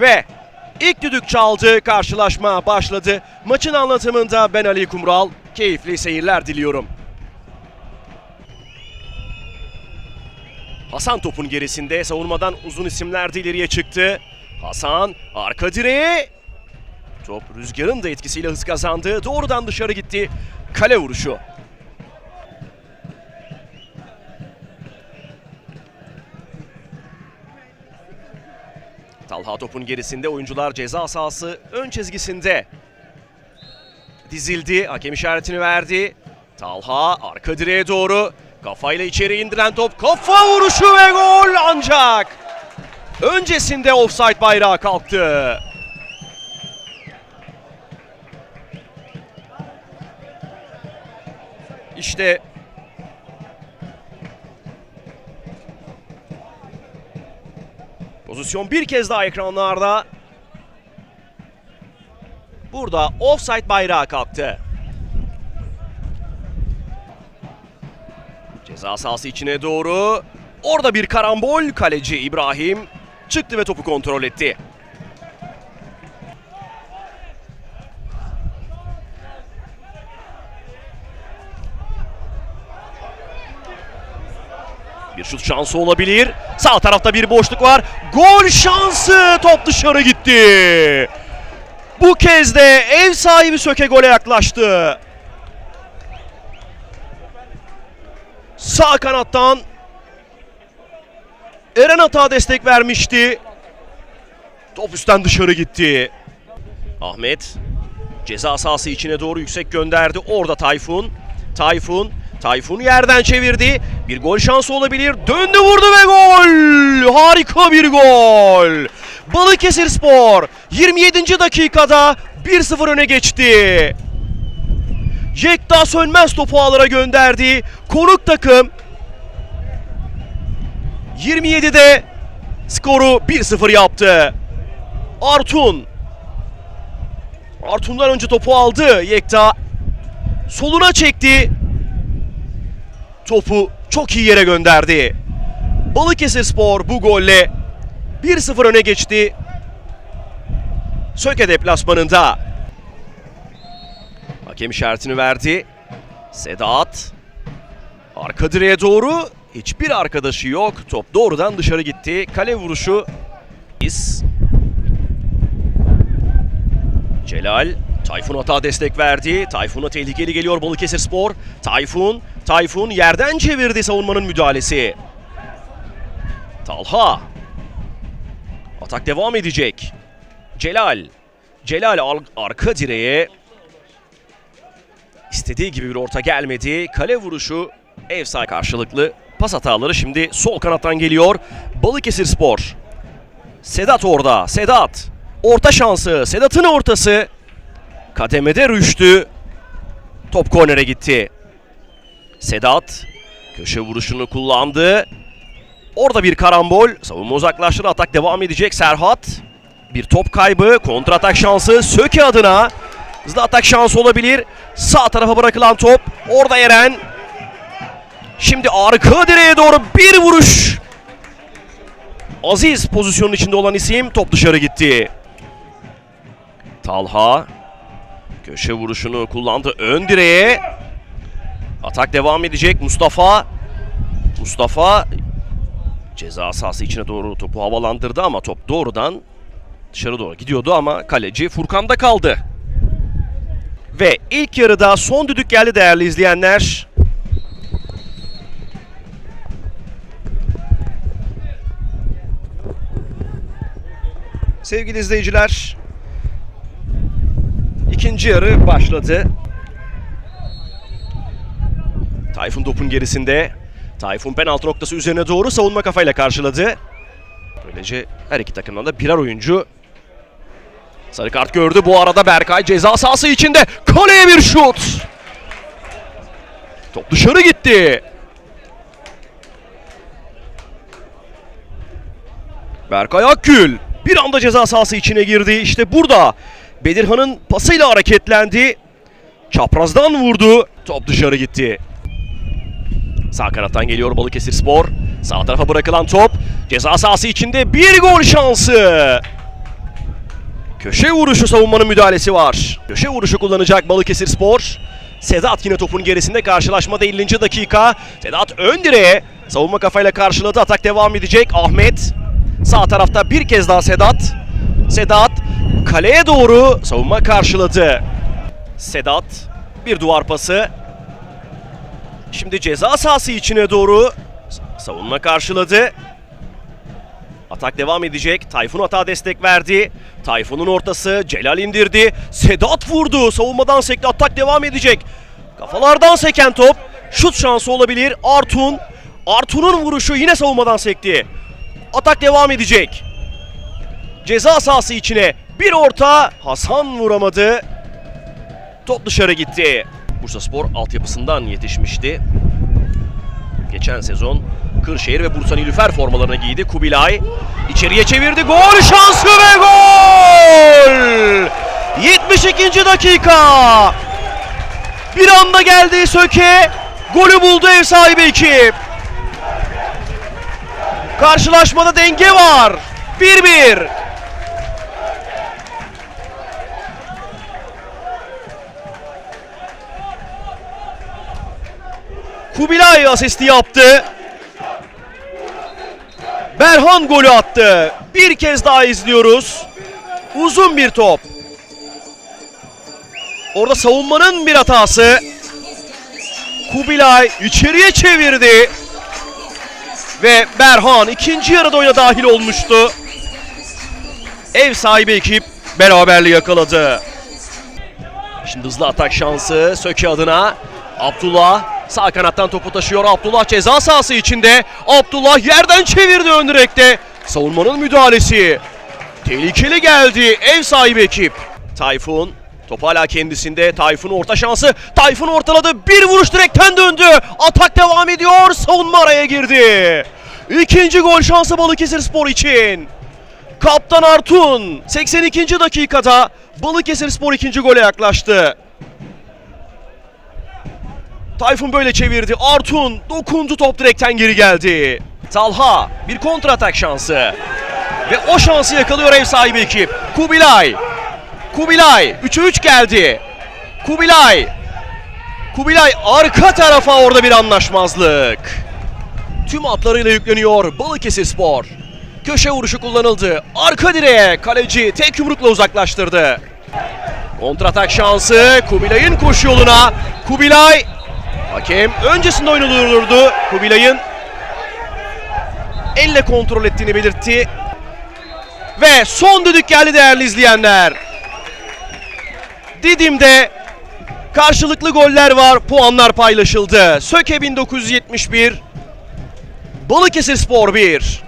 Ve ilk düdük çaldı, karşılaşma başladı. Maçın anlatımında ben Ali Kumral. Keyifli seyirler diliyorum. Hasan topun gerisinde savunmadan uzun isimler de ileriye çıktı. Hasan arka direğe. Top rüzgarın da etkisiyle hız kazandı. Doğrudan dışarı gitti. Kale vuruşu. Talha topun gerisinde oyuncular ceza sahası ön çizgisinde. Dizildi, hakem işaretini verdi. Talha arka direğe doğru kafayla içeri indiren top kafa vuruşu ve gol ancak öncesinde offside bayrağı kalktı. İşte Pozisyon bir kez daha ekranlarda. Burada offside bayrağı kalktı. Ceza sahası içine doğru. Orada bir karambol kaleci İbrahim çıktı ve topu kontrol etti. Bir şut şansı olabilir. Sağ tarafta bir boşluk var. Gol şansı. Top dışarı gitti. Bu kez de ev sahibi Söke gole yaklaştı. Sağ kanattan Eren Ata destek vermişti. Top üstten dışarı gitti. Ahmet ceza sahası içine doğru yüksek gönderdi. Orada Tayfun. Tayfun Tayfun yerden çevirdi. Bir gol şansı olabilir. Döndü vurdu ve gol! Harika bir gol! Balıkesir Spor 27. dakikada 1-0 öne geçti. Yekta Sönmez topu ağlara gönderdi. Konuk takım 27'de skoru 1-0 yaptı. Artun Artun'dan önce topu aldı Yekta. Soluna çekti. Topu çok iyi yere gönderdi. Balıkesir Spor bu golle 1-0 öne geçti. Söke deplasmanında. Hakem işaretini verdi. Sedat. Arka direğe doğru. Hiçbir arkadaşı yok. Top doğrudan dışarı gitti. Kale vuruşu. Celal. Tayfun hata destek verdi. Tayfun'a tehlikeli geliyor Balıkesir Spor. Tayfun. Tayfun yerden çevirdi savunmanın müdahalesi. Talha. Atak devam edecek. Celal. Celal al- arka direğe. İstediği gibi bir orta gelmedi. Kale vuruşu ev sahibi karşılıklı. Pas hataları şimdi sol kanattan geliyor. Balıkesir Spor. Sedat orada. Sedat. Orta şansı. Sedat'ın ortası. Kademede rüştü. Top kornere gitti. Sedat köşe vuruşunu kullandı. Orada bir karambol. Savunma uzaklaştırdı. Atak devam edecek. Serhat. Bir top kaybı. Kontra atak şansı. Söke adına. Hızlı atak şansı olabilir. Sağ tarafa bırakılan top. Orada Eren. Şimdi arka direğe doğru bir vuruş. Aziz pozisyonun içinde olan isim. Top dışarı gitti. Talha. Köşe vuruşunu kullandı. Ön direğe. Atak devam edecek. Mustafa. Mustafa ceza sahası içine doğru topu havalandırdı ama top doğrudan dışarı doğru gidiyordu ama kaleci Furkan'da kaldı. Ve ilk yarıda son düdük geldi değerli izleyenler. Sevgili izleyiciler, ikinci yarı başladı. Tayfun topun gerisinde. Tayfun penaltı noktası üzerine doğru savunma kafayla karşıladı. Böylece her iki takımdan da birer oyuncu sarı kart gördü. Bu arada Berkay ceza sahası içinde kaleye bir şut. Top dışarı gitti. Berkay Akgül bir anda ceza sahası içine girdi. İşte burada Bedirhan'ın pasıyla hareketlendi. Çaprazdan vurdu. Top dışarı gitti. Sağ kanattan geliyor Balıkesir Spor. Sağ tarafa bırakılan top. Ceza sahası içinde bir gol şansı. Köşe vuruşu savunmanın müdahalesi var. Köşe vuruşu kullanacak Balıkesir Spor. Sedat yine topun gerisinde karşılaşmada 50. dakika. Sedat ön direğe savunma kafayla karşıladı. Atak devam edecek. Ahmet sağ tarafta bir kez daha Sedat. Sedat kaleye doğru savunma karşıladı. Sedat bir duvar pası. Şimdi ceza sahası içine doğru savunma karşıladı. Atak devam edecek. Tayfun hata destek verdi. Tayfun'un ortası Celal indirdi. Sedat vurdu. Savunmadan sekti. Atak devam edecek. Kafalardan seken top. Şut şansı olabilir. Artun. Artun'un vuruşu yine savunmadan sekti. Atak devam edecek. Ceza sahası içine bir orta. Hasan vuramadı. Top dışarı gitti. Bursa Spor altyapısından yetişmişti. Geçen sezon Kırşehir ve Bursa Nilüfer formalarını giydi. Kubilay içeriye çevirdi. Gol şansı ve gol! 72. dakika. Bir anda geldi Söke. Golü buldu ev sahibi ekip. Karşılaşmada denge var. 1-1. Kubilay asisti yaptı. Berhan golü attı. Bir kez daha izliyoruz. Uzun bir top. Orada savunmanın bir hatası. Kubilay içeriye çevirdi. Ve Berhan ikinci yarıda oyuna dahil olmuştu. Ev sahibi ekip beraberliği yakaladı. Şimdi hızlı atak şansı Söke adına. Abdullah sağ kanattan topu taşıyor. Abdullah ceza sahası içinde. Abdullah yerden çevirdi ön direkte. Savunmanın müdahalesi. Tehlikeli geldi ev sahibi ekip. Tayfun Top hala kendisinde. Tayfun orta şansı. Tayfun ortaladı. Bir vuruş direkten döndü. Atak devam ediyor. Savunma araya girdi. İkinci gol şansı Balıkesir Spor için. Kaptan Artun 82. dakikada Balıkesir Spor ikinci gole yaklaştı. Tayfun böyle çevirdi. Artun dokundu top direkten geri geldi. Talha bir kontra atak şansı. Ve o şansı yakalıyor ev sahibi ekip. Kubilay. Kubilay 3'e 3 geldi. Kubilay. Kubilay arka tarafa orada bir anlaşmazlık. Tüm atlarıyla yükleniyor Balıkesir Spor. Köşe vuruşu kullanıldı. Arka direğe kaleci tek yumrukla uzaklaştırdı. Kontratak şansı Kubilay'ın koşu yoluna. Kubilay hakem öncesinde oyunu durdurdu. Kubilay'ın elle kontrol ettiğini belirtti. Ve son düdük geldi değerli izleyenler. Didim'de karşılıklı goller var, puanlar paylaşıldı. Söke 1971, Balıkesir Spor 1.